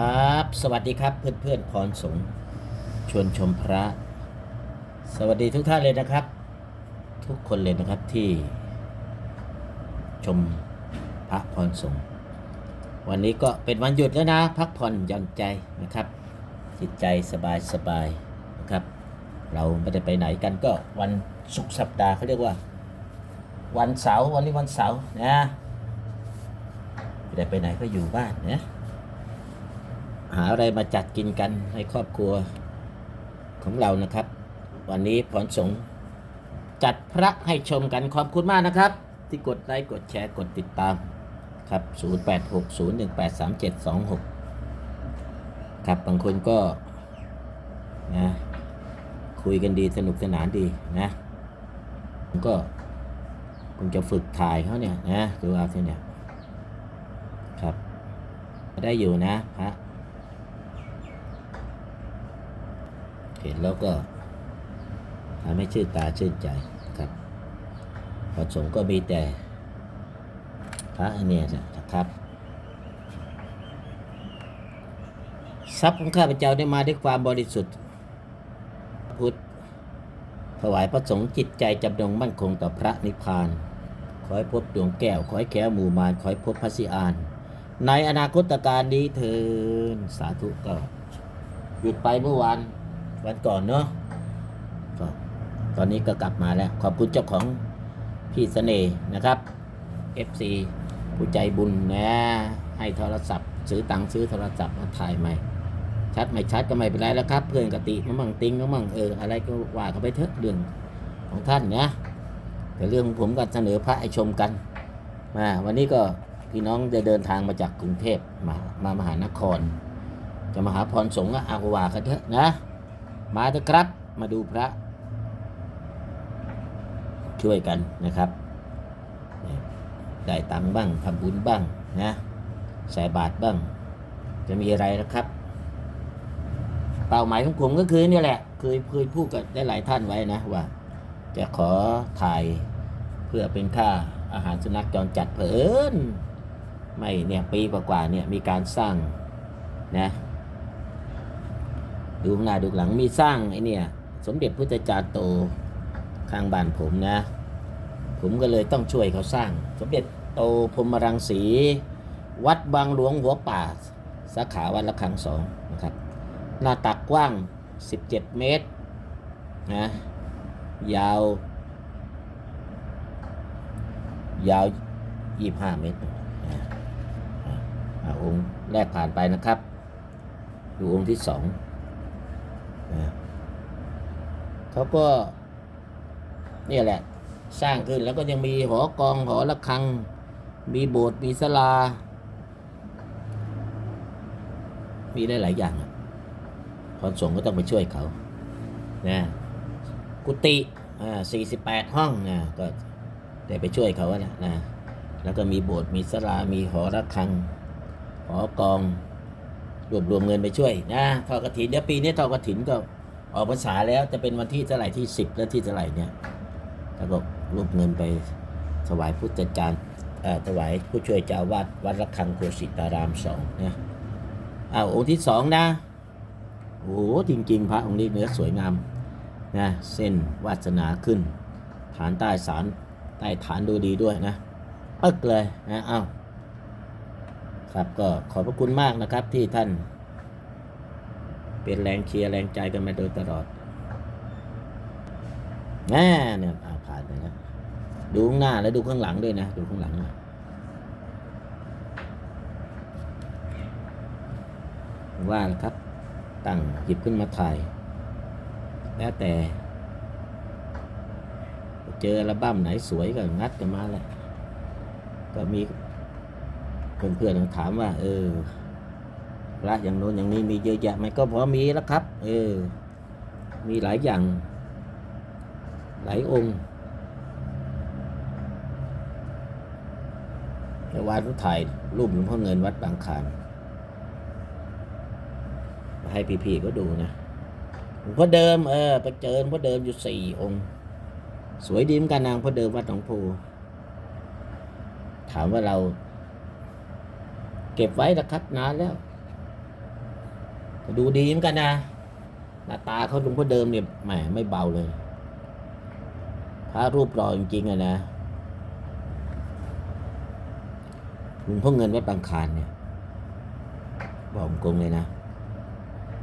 ครับ สวัสดีครับเพื่อนเพื่อนพรสงชวนชมพระ สวัสดีทุกท่านเลยนะครับ ทุกคนเลยนะครับที่ ชมพระพรสงวันนี้ก็เป็นวันหยุดแล้วนะ พักผ่อนหย่อนใจนะครับ จิตใจสบายสบายนะครับ เราไม่ได้ไปไหนกันก็วันศุกร์สัปดาห์เขาเรียกว่า วันเสาร์วันนี้วันเสาร์นะไม่ได้ไปไหนก็อยู่บ้านนะ หาอะไรมาจัดกินกันให้ครอบครัวของเรานะครับ วันนี้พรสงจัดพระให้ชมกันขอบคุณมากนะครับ ที่กดไลค์กดแชร์กดติดตามครับ 0860183726 ครับบางคนก็นะคุยกันดีสนุกสนานดีนะผมก็คงจะฝึกถ่ายเขาเนี่ยนะดูเอาที่เนี่ยครับได้อยู่นะพระ เห็นแล้วก็ทำให้ชื่นตาชื่นใจครับพระสงฆ์ก็มีแต่พระเนี้ยนะครับทรัพย์ของข้าพเจ้าได้มาด้วยความบริสุทธิ์พุทธถวายพระสงฆ์จิตใจจำนงมั่นคงต่อพระนิพพาน ขอให้พบดวงแก้ว ขอให้แก้วหมู่มารขอให้พบพระสิอาน ในอนาคตการนี้เทินสาธุก็ หยุดไปเมื่อวาน วันก่อนเนาะก็ตอนนี้ก็กลับมาแล้ว ขอบคุณเจ้าของพี่เสน่ห์นะครับ FC ผู้ใจบุญนะให้โทรศัพท์ ซื้อตังค์ซื้อโทรศัพท์มาถ่ายใหม่ ชัดไม่ชัดก็ไม่เป็นไรแล้วครับ เพื่อนกติเขามั่งติงเขามั่งเอออะไรก็ว่าเขาไปเถอะเรื่องของท่านนะแต่เรื่องผมก็เสนอพระให้ชมกันมาวันนี้ก็พี่น้องจะเดินทางมาจากกรุงเทพมามามหานคร จะมาหาพรสงฆ์ก็เอาวากันเถอะนะ มาเถอะครับ มาดูพระ ช่วยกันนะครับ ได้ตังบ้างทำบุญบ้างนะใส่บาตรบ้าง จะมีอะไรนะครับ เป้าหมายของผมก็คือนี่แหละเคยเคยพูดกับได้หลายท่านไว้นะว่า จะขอถ่ายเพื่อเป็นค่าอาหารสุนัขจรจัดเผินไม่เนี่ยปีกว่าๆเนี่ยมีการสร้างนะ ดูข้างหน้าดูหลังมีสร้างไอ้เนี่ย สมเด็จพุทธจารโตข้างบ้านผมนะ ผมก็เลยต้องช่วยเขาสร้าง สมเด็จโตพรหมรังสี วัดบางหลวงหัวป่า สาขาวัดละคังสองนะครับ หน้าตักกว้าง 17 เมตรนะยาว ยาว 25 เมตรนะอ่าองค์แรกผ่านไปนะครับ ดูองค์ที่สอง เขาก็เนี่ยแหละ สร้างขึ้นแล้วก็ยังมีหอกองหอระฆัง มีโบสถ์มีศาลา มีได้หลายอย่างอะพรสงก็ต้องไปช่วยเขานะกุฏิอ่าสี่สิบแปดห้องนะก็ได้ไปช่วยเขาอะนะนะแล้วก็มีโบสถ์มีศาลา มีหอระฆัง หอกอง รวบรวมเงินไปช่วยนะทอดกระถินเดี๋ยวปีนี้ทอดกระถินก็ออกพรรษาแล้วจะเป็นวันที่เท่าไหร่ที่สิบและที่เท่าไหร่เนี่ยแล้วก็รวบเงินไปถวายพุทธจารย์เอ่อถวายผู้ช่วยเจ้าวาดวัดระฆังโคสิตารามสองนะอ้าวองค์ที่สองนะโอ้โหจริงๆ พระองค์นี้เนื้อสวยงามนะเส้นวาสนาขึ้น ฐานใต้สารใต้ฐานดูดีด้วยนะ ปึ๊กเลยนะอ้า ครับก็ขอบพระคุณมากนะครับที่ท่าน เป็นแรงเชียร์แรงใจกันมาโดยตลอดแน่เนี่ยอาผ่านไปแล้วดูข้างหน้าแล้วดูข้างหลังด้วยนะ ดูข้างหลังนะว่าล้วครับตั้งหยิบขึ้นมาถ่าย แล้วแต่ เจออัลบั้มไหนสวยก็งัดกันมาแหละก็มี เพื่อนๆถามว่า เออพระอย่างโน้นอย่างนี้มีเยอะแยะไหมก็พอมีแล้วครับ เออ มีหลายอย่าง หลายองค์แต่วาดรูปถ่ายรูปหลวงพ่อเงินวัดบางคานมาให้พี่ๆก็ดูนะหลวงพ่อเดิมเออไปเจอหลวงพ่อเดิมอยู่สี่องค์ สวยดีเหมือนกันนางพ่อเดิมวัดหนองโพถามว่าเรา เก็บไว้นะครับนานแล้วดูดีเหมือนกันนะ หน้าตาเขาหลวงพ่อเดิมเนี่ยแหมไม่เบาเลย พระรูปรอจริงๆอะนะหลวงพ่อเงินวัดบางคานเนี่ย บอกตรงเลยนะ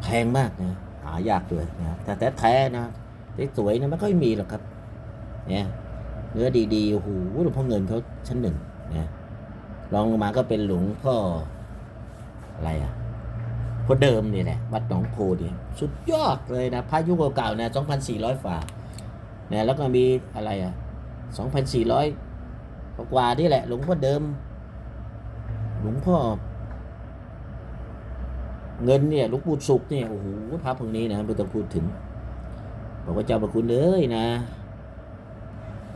แพงมากนะ หายากเลยนะแต่แต่แท้ๆนะสวยๆนะไม่ค่อยมีหรอกครับ เนี่ย เนื้อดีๆโอ้โหหลวงพ่อเงินเขาชั้นหนึ่งนะ รองลงมาก็เป็นหลวงพ่ออะไรอะพ่อเดิมนี่แหละวัดหนองโพนี่สุดยอดเลยนะพระยุคเก่าๆเนี่ย2,400ฝ่าเนี่ยแล้วก็มีอะไรอะ2,400กว่านี่แหละ หลวงพ่อเดิม หลวงพ่อ เงินเนี่ยหลวงปู่สุขเนี่ยโอ้โหพระพวกนี้นะไม่ต้องพูดถึงบอกว่าเจ้าประคุณเอ้ยนะ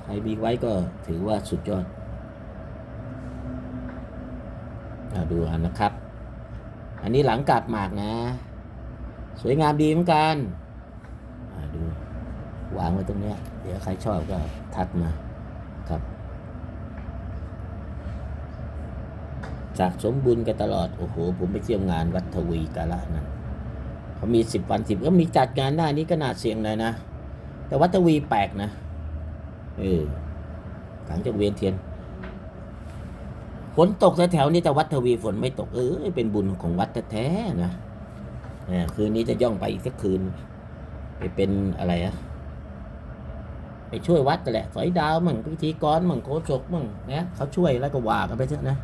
ใครมีไว้ก็ถือว่าสุดยอด อาดูอันนะครับ อันนี้หลังกาดหมากนะ สวยงามดีเหมือนกันดูวางไว้ตรงเนี้ยเดี๋ยวใครชอบก็ทักมาครับ จากสมบูรณ์กันตลอด โอ้โห ผมไปเที่ยวงานวัดทวีกาละนั้นเขามีสิบวันสิบก็มีจัดงานหน้านี้ก็น่าเสียงเลยนะ แต่วัดทวีแปลกนะ เออหลังจากเวียนเทียน ฝนตกแถวๆนี้แต่วัดทวีฝนไม่ตกเออเป็นบุญของวัดแท้ๆนะคืนนี้จะย่องไปอีกสักคืน ไปเป็นอะไรอะไปช่วยวัดกันแหละสอยดาวมั่งพิธีกรมั่งโคศกมั่งนะเขาช่วยแล้วก็ว่ากันไปเถอะนะ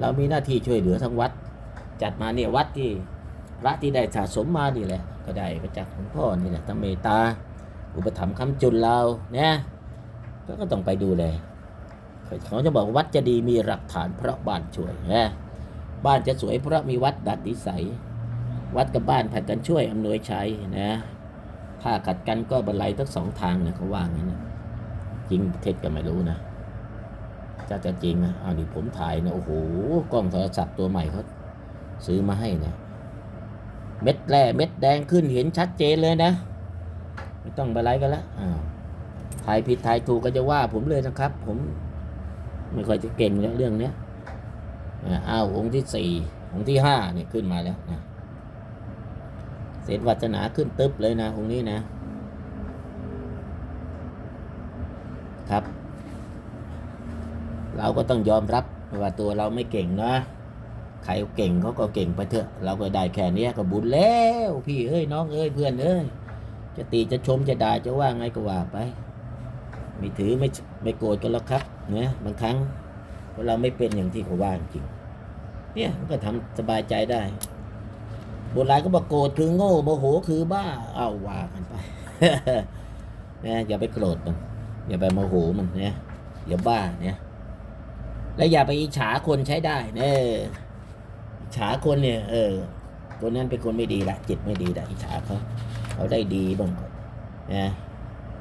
เรามีหน้าที่ช่วยเหลือทั้งวัด จัดมาเนี่ยวัดที่พระที่ได้สะสมมานี่แหละ ก็ได้มาจากหลวงพ่อนี่แหละทำเมตตา อุปถัมภ์คำจุนเราเนี่ยก็ก็ต้องไปดูแล เขาจะบอกวัดจะดีมีหลักฐานเพราะบ้านช่วยนะบ้านจะสวยเพราะมีวัดดัดนิสัย วัดกับบ้านผัดกันช่วยอำนวยชัยนะถ้าขัดกันก็บรรลัยทั้งสองทางนะเขาว่างั้นนะจริงเท็จก็ไม่รู้นะจะจะจริงนะเอาดิผมถ่ายนะโอ้โหกล้องโทรศัพท์ตัวใหม่เขาซื้อมาให้นะเม็ดแร่เม็ดแดงขึ้นเห็นชัดเจนเลยนะ ไม่ต้องไปไลฟ์กันล้วอ้าวถ่ายผิดถ่ายถูกก็จะว่าผมเลยนะครับ ผม ไม่ค่อยจะเก่งเรื่องเนี้ยอ้าวองค์ที่สี่องค์ที่ห้าเนี่ยขึ้นมาแล้วนะเศษวัจนาขึ้นตึ๊บเลยนะองค์นี้นะ ครับ เราก็ต้องยอมรับว่าตัวเราไม่เก่งนะใครเก่งเขาก็เก่งไปเถอะ เราก็ได้แค่นี้ก็บุญแล้ว พี่เอ้ยน้องเอ้ยเพื่อนเอ้ยจะตีจะชมจะด่าจะว่าไงก็ว่าไป ไม่ถือไม่ไม่โกรธกันหรอกครับนะบางครั้งเราไม่เป็นอย่างที่เขาว่าจริงเนี่ยมันก็ทำสบายใจได้โบราณก็บอกโกรธคือโง่โมโหคือบ้าเอาว่ากันไปนะอย่าไปโกรธมันอย่าไปโมโหมันเนี่ยอย่าบ้าเนี่ยและอย่าไปอิจฉาคนใช้ได้เนอะอิจฉาคนเนี่ย เออ คนนั้นเป็นคนไม่ดีละจิตไม่ดีละอิจฉาเขาเขาได้ดีบ้างนะ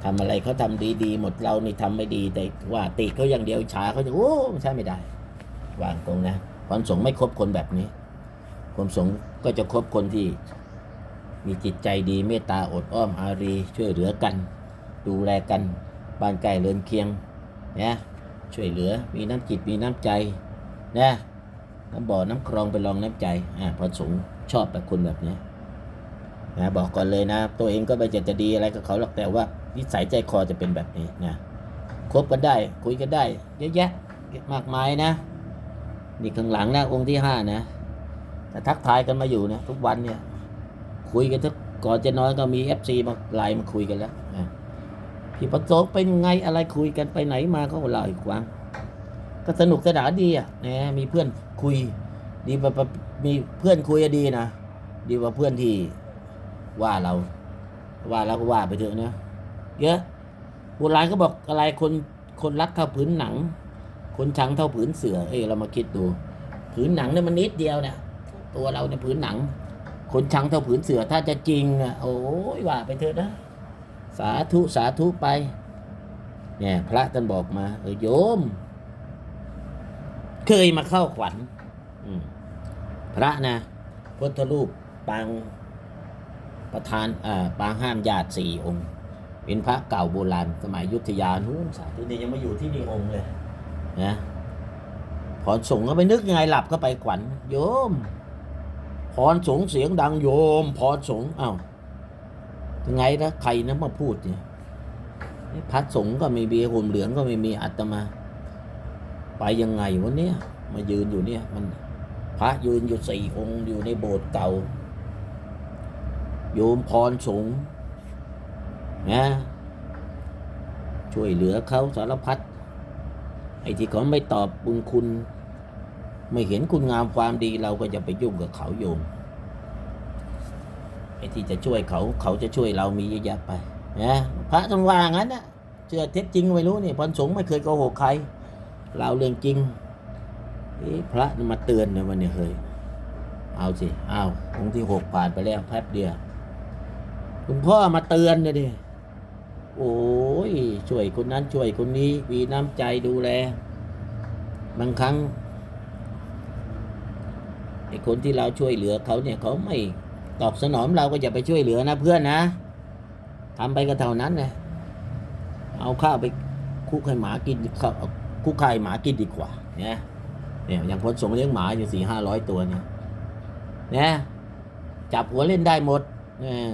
ทำอะไรเขาทำดีๆ หมดเรานี่ทำไม่ดีแต่ว่าติเขาอย่างเดียวอิจฉาเขาจะโอ้ใช่ไม่ได้ วางตรงนะ ความสงฆ์ไม่คบคนแบบนี้ ความสงฆ์ก็จะคบคนที่ มีจิตใจดีเมตตาอดอ้อมอารี ช่วยเหลือกัน ดูแลกันบ้านใกล้เรือนเคียงนะช่วยเหลือมีน้ำจิตมีน้ำใจนะน้ำบ่อน้ำคลองไปลองน้ำใจอ่าพระสงฆ์ชอบแบบคนแบบนี้นะบอกก่อนเลยนะ ตัวเองก็ไม่จะจะดีอะไรกับเขาหรอกแต่ว่า นิสัยใจคอจะเป็นแบบนี้นะคบกันได้ คุยกันได้ เยอะแยะมากมายนะ นี่ข้างหลังนะองค์ที่ห้านะแต่ทักทายกันมาอยู่นะทุกวันเนี่ย คุยกันทุกก่อนจะนอนก็มีเอฟซีมาไลน์มาคุยกันแล้วนะพี่ประสงค์เป็นไงอะไรคุยกันไปไหนมาก็เล่าอีกครั้งก็สนุกสนานดีอะนะมีเพื่อนคุย ดีกว่ามีเพื่อนคุยอะดีนะ ดีกว่าเพื่อนที่ว่าเรา ว่าเราก็ว่าไปเถอะนะ เยอะโบราณก็บอกอะไรคนคนรักเท่าผืนหนัง คนชังเท่าผืนเสือเอ้เรามาคิดดู ผืนหนังเนี่ยมันนิดเดียวเนี่ยตัวเราเนี่ยผืนหนัง คนชังเท่าผืนเสือถ้าจะจริงอะโอ้ยว่าไปเถอะนะสาธุสาธุไป เนี่ยพระท่านบอกมาเออโยม เคยมาเข้าขวัญพระนะพุทธรูปปางประธานอ่าปางห้ามญาติสี่องค์ เป็นพระเก่าโบราณสมัยอยุทธยานู้นสาธุนี่ยังมาอยู่ที่นี่องค์เลยนะพอส่งก็ไปนึกยังไงหลับก็ไปขวัญโยมคพรสงฆ์เสียงดังโยมพรสงฆ์อ้าวยังไงนะใครนะมาพูดเนี่ยพระสงฆ์ก็ไม่มีห่มเหลืองก็ไม่มีอัตมา ไปยังไงวะเนี่ยมายืนอยู่เนี่ยมันพระยืนอยู่สี่องค์อยู่ในโบสถ์เก่า โยมพรสงฆ์ นะช่วยเหลือเขาสารพัดไอ้ที่เขาไม่ตอบบุญคุณ ไม่เห็นคุณงามความดีเราก็จะไปยุ่งกับเขาโยมไอ้ที่จะช่วยเขาเขาจะช่วยเรามีเยอะแยะไปนะพระต้องว่างั้นนะเชื่อเท็จจริงไม่รู้นี่พรสงฆ์ไม่เคยโกหกใครเราเรื่องจริงพระมาเตือนในวันนี้เฮ้ยเอาสิเอาองค์ที่หกผ่านไปแล้วแป๊บเดียวคุณพ่อมาเตือนเลยดิ โอ้ยช่วยคนนั้นช่วยคนนี้ มีน้ำใจดูแล บางครั้งไอ้คนที่เราช่วยเหลือเขาเนี่ยเขาไม่ตอบสนองเราก็อย่าไปช่วยเหลือนะเพื่อนนะทำไปก็เท่านั้นนะเอาข้าวไปคุกให้หมากินข้าวคุกไข่หมากินดีกว่าเนี่ยเนี่ยอย่างพลสงเลี้ยงหมาอยู่สี่ห้าร้อยตัวเนี่ยเนี่ยจับหัวเล่นได้หมดเนี่ย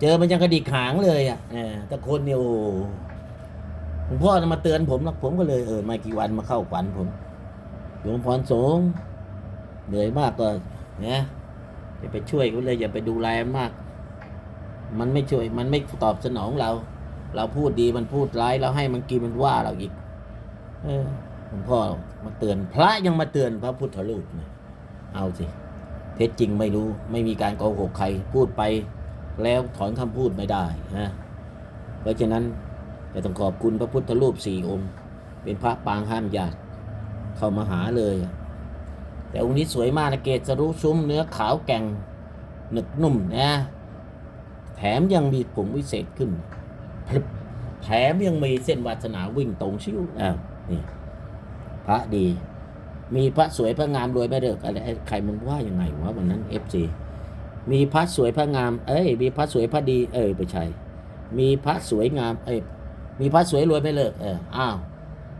เจอมันยังกระดิกหางเลยอะเนี่ยแต่คนเนี่ยโอ้หลวงพ่อน่ะมาเตือนผมแล้วผมก็เลยเออไม่กี่วันมาเข้าฝันผมหลวงพรสงฆ์เหนื่อยมากก็เนี่ยอย่าไปช่วยเขาเลยอย่าไปดูแลมันมาก มันไม่ช่วย มันไม่ตอบสนองเรา เราพูดดีมันพูดร้ายเราให้มันกินมันว่าเราอีก เออหลวงพ่อมาเตือนพระยังมาเตือนพระพุทธรูปเนี่ยเอาสิเท็จจริงไม่รู้ ไม่มีการโกหกใครพูดไป แล้วถอนคำพูดไม่ได้นะเพราะฉะนั้นจะต้องขอบคุณพระพุทธรูปสี่องค์ เป็นพระปางห้ามญาติเข้ามาหาเลย แต่องค์นี้สวยมากนะเกศรุซุ้มเนื้อขาวแก่งหนึกนุ่มนะแถมยังมีผงวิเศษขึ้นแถมยังมีเส้นวาสนาวิ่งตรงชิวอ้าวนี่พระดี มีพระสวยพระงามรวยไม่เลิกอะไรใครมันว่ายังไงวะวันนั้นเอฟซี มีพระสวยพระงาม เอ้ย มีพระสวยพระดี เอ้ยไม่ใช่ มีพระสวยงาม เอ้ย มีพระสวยรวยไม่เลิก เออ อ้าว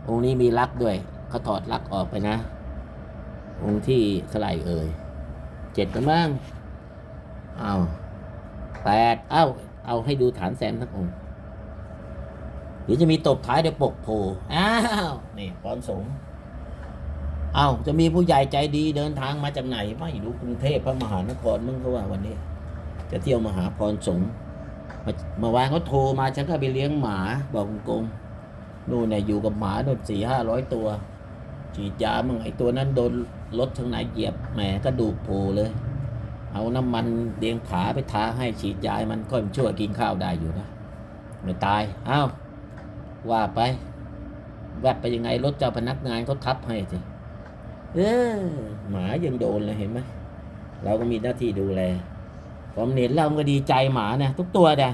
องค์นี้มีลักด้วยเขาถอดลักออกไปนะ องค์ที่เท่าไหร่เอ่ยเจ็ดมั้งอ้าวแปดเอ้า เอาให้ดูฐานแซมทั้งองค์เดี๋ยวจะมีตบท้ายด้วยปกโพอ้าว นี่พรสง์ เอ้าจะมีผู้ใหญ่ใจดีเดินทางมาจากไหนไม่รู้กรุงเทพพระมหานครมึงเขาว่าวันนี้ จะเที่ยวมหาพรสงฆ์มาเมื่อวานเขาโทรมาฉันก็ไปเลี้ยงหมาบอกกงนู่นเนี่ยอยู่กับหมาโดนสี่ห้าร้อยตัวฉีดยามึงไอตัวนั้นโดนรถทางไหนเหยียบแหมกระดูกโผล่เลย เอาน้ำมันเลียงผาไปทาให้ฉีดยามันค่อยมันช่วยกินข้าวได้อยู่นะไม่ตายเอ้าว่าไปแวบไปยังไงรถเจ้าพนักงานเขาทับให้สิ เออหมายังโดนเลยเห็นไหมเราก็มีหน้าที่ดูแลผมเห็นเราก็ดีใจหมานะทุกตัวนะ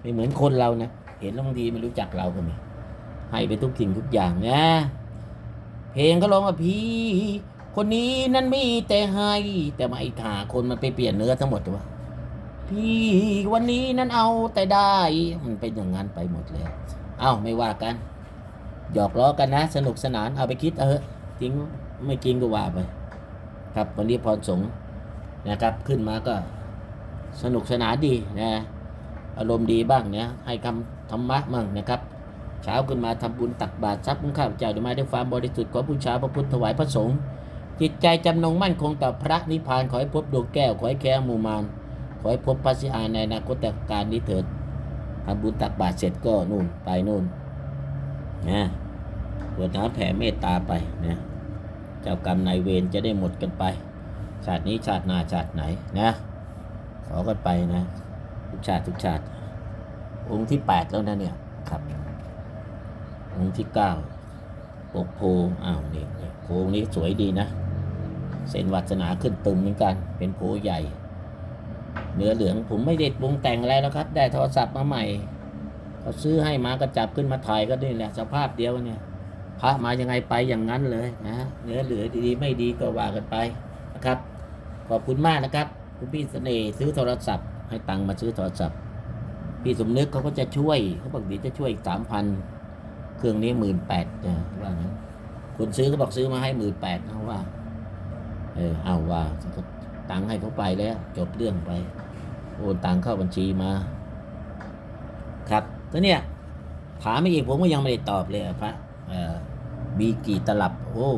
ไม่เหมือนคนเรานะเห็นบางทีไม่รู้จักเราก็มีให้ไปทุกสิ่งทุกอย่างนะเพลงก็ร้องว่าพี่ คนนี้นั้นมีแต่ให้ แต่มาไอ้ถาคนมันไปเปลี่ยนเนื้อทั้งหมดวะพี่วันนี้นั้นเอาแต่ได้ มันเป็นอย่างนั้นไปหมดเลย เอ้าไม่ว่ากันหยอกล้อกันนะ สนุกสนานเอาไปคิดเออ จริงไม่จริงก็ว่าไปครับวันนี้พรสงฆ์นะครับ ขึ้นมาก็สนุกสนานดีนะอารมณ์ดีบ้างเนี่ยให้คำธรรมะมั่งนะครับ เช้าขึ้นมาทำบุญตักบาตรทรัพย์ของข้าพเจ้าด้วยไม้ด้วยความบริสุทธิ์ขอบูชาพระพุทธถวายพระสงฆ์จิตใจจำนงมั่นคงต่อพระนิพพานขอให้พบดวงแก้วขอให้แค้มู่มารขอให้พบพระสิอานในอนาคตการนี้เถิดทำบุญตักบาตรเสร็จก็นู่นไปนู่นนะกรวดน้ำแผ่เมตตาไปนะ เจ้ากรรมนายเวรจะได้หมดกันไป ชาตินี้ชาติหน้าชาติไหนนะ ขอกันไปนะ ทุกชาติทุกชาติ องค์ที่แปดแล้วนะเนี่ยครับ องค์ที่เก้าปกโพอ้าวนี่โพนี้สวยดีนะ เส้นวัสนาขึ้นตึมเหมือนกัน เป็นโพใหญ่ เนื้อเหลืองผมไม่ได้ปรุงแต่งอะไรแล้วครับ ได้โทรศัพท์มาใหม่เขาซื้อให้มาก็จับขึ้นมาถ่ายก็นี่แหละสภาพเดียวเนี่ย พระมายังไงไปอย่างนั้นเลยนะเนื้อเหลือดีๆไม่ดีก็ว่ากันไปนะครับ ขอบคุณมากนะครับ คุณพี่เสน่ห์ซื้อโทรศัพท์ ให้ตังมาซื้อโทรศัพท์ พี่สมนึกเขาก็จะช่วยเขาบอกเดี๋ยวจะช่วยอีกสามพันเครื่องนี้หมื่นแปดนะว่างั้นคนซื้อก็บอกซื้อมาให้หมื่นแปดเขาว่า เออเอาว่าตังให้เขาไปแล้ว จบเรื่องไปโอนตังเข้าบัญชีมา ครับแล้วเนี่ยถามไม่อีกผมก็ยังไม่ได้ตอบเลยพระ มีกี่ตลับ โอ้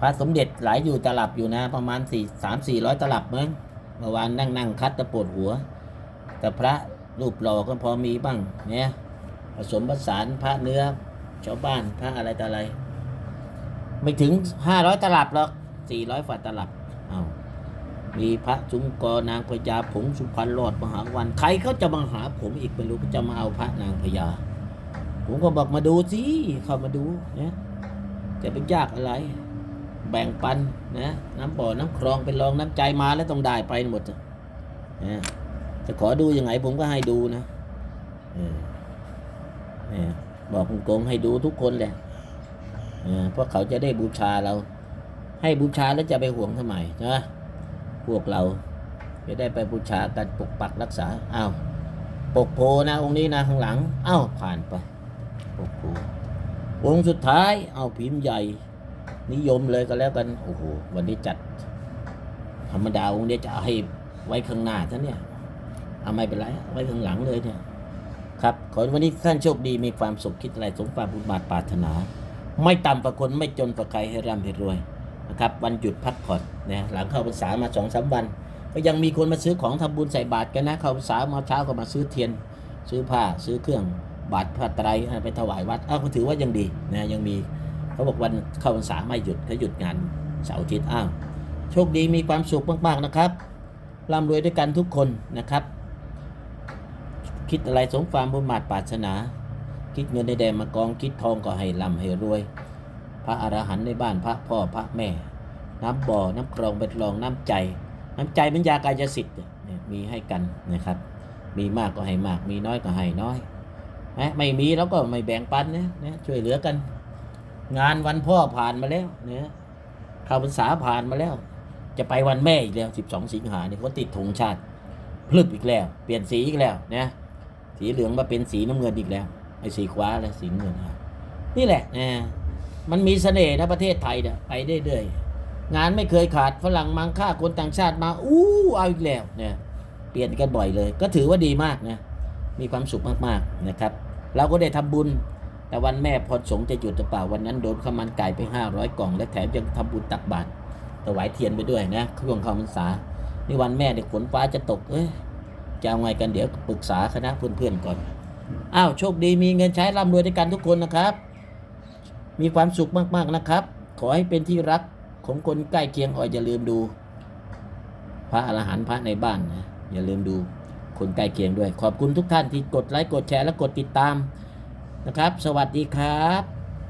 พระสมเด็จหลายอยู่ตลับอยู่นะ ประมาณสี่สามสี่ร้อยตลับมั้งเมื่อวานนั่งนั่งคัดตะปวดหัว แต่พระรูปหล่อก็พอมีบ้างเนี่ยผสมผสานพระเนื้อชาวบ้านพระอะไรต่อะไร ไม่ถึงห้าร้อยตลับหรอกสี่ร้อยฝ่าตลับเอามีพระจุงกรนางพญาผงสุพรรณรอดมหาวัน ใครเขาจะมาหาผมอีกไม่รู้ก็จะมาเอาพระนางพญา ผมก็บอกมาดูสิเข้ามาดูเนี่ยจะเป็นยากอะไร แบ่งปันนะน้ำบ่อน้ำคลองเป็นรองน้ำใจมาแล้วต้องได้ไปหมดนะจะขอดูยังไงผมก็ให้ดูนะเออเนี่ยบอกโกงให้ดูทุกคนแหละเออเพราะเขาจะได้บูชาเรา ให้บูชาแล้วจะไปห่วงทำไมนะพวกเราจะได้ไปบูชากันปกปักรักษาอ้าวปกโพนะองค์นี้นะข้างหลังอ้าวผ่านไป ปกโพองค์สุดท้ายเอาพิมพ์ใหญ่ นิยมเลยก็แล้วกันโอ้โหวันนี้จัด ธรรมดาองค์นี้จะให้ไว้ข้างหน้าท่านเนี่ยเอาไม่เป็นไรไว้ข้างหลังเลยเนี่ย ครับ ขอให้วันนี้ท่านโชคดีมีความสุขคิดอะไรสมความบุญบาทปรารถนา ไม่ต่ำกว่าคนไม่จนกว่าใครให้ร่ำให้รวยนะครับวันหยุดพักผ่อนนะหลังเข้าพรรษามาสองสามวัน ก็ยังมีคนมาซื้อของทำบุญใส่บาตรกันนะเข้าพรรษามาเช้าก็มาซื้อเทียน ซื้อผ้าซื้อเครื่อง บาตรผ้าไตรไปถวายวัดอ้าวถือว่ายังดีนะยังมีเขาบอกวันเข้าพรรษาไม่หยุดเขาหยุดงานเสาร์อาทิตย์อ้าวโชคดีมีความสุขมากๆนะครับร่ำรวยด้วยกันทุกคนนะครับ คิดอะไรสมความบุญมาตรปรารถนา คิดเงินในแดนมากองคิดทองก็ให้ร่ำให้รวย พระอรหันต์ในบ้านพระพ่อพระแม่ น้ำบ่อน้ำคลองเป็นรองน้ำใจ น้ำใจเป็นยากายสิทธิ์เนี่ยมีให้กันนะครับ มีมากก็ให้มาก มีน้อยก็ให้น้อย นะไม่มีแล้วก็ไม่แบ่งปันนะนะช่วยเหลือกัน งานวันพ่อผ่านมาแล้วนะข้าวพรรษาผ่านมาแล้ว จะไปวันแม่อีกแล้ว12สิงหาเนี่ยเขาติดธงชาติพลึบอีกแล้ว เปลี่ยนสีอีกแล้วนะสีเหลืองมาเป็นสีน้ำเงินอีกแล้วไอ้สีคว้าแล้วสีเงินนี่แหละนะมันมีเสน่ห์นะประเทศไทยเนี่ยไปได้เรื่อยๆงานไม่เคยขาดฝรั่งมังค่าคนต่างชาติมาอู้เอาอีกแล้วเนี่ยเปลี่ยนกันบ่อยเลย ก็ถือว่าดีมากนะ มีความสุขมากๆนะครับ เราก็ได้ทำบุญ แต่วันแม่พรสงจะหยุดหรือเปล่าวันนั้นโดนข้าวมันไก่ไป 500 กล่อง และแถมยังทำบุญตักบาตรถวายเทียนไปด้วยนะช่วงเข้าพรรษานี่วันแม่เนี่ยฝนฟ้าจะตก เอ้ยจะเอาไงกันเดี๋ยวปรึกษาคณะเพื่อนๆก่อน อ้าวโชคดีมีเงินใช้ร่ำรวยด้วยกันทุกคนนะครับ มีความสุขมากๆนะครับ ขอให้เป็นที่รักของคนใกล้เคียงอ่อยอย่าลืมดู พระอรหันต์พระในบ้านนะอย่าลืมดู คนใกล้เคียงด้วย ขอบคุณทุกท่านที่กดไลค์กดแชร์และกดติดตามนะครับ สวัสดีครับ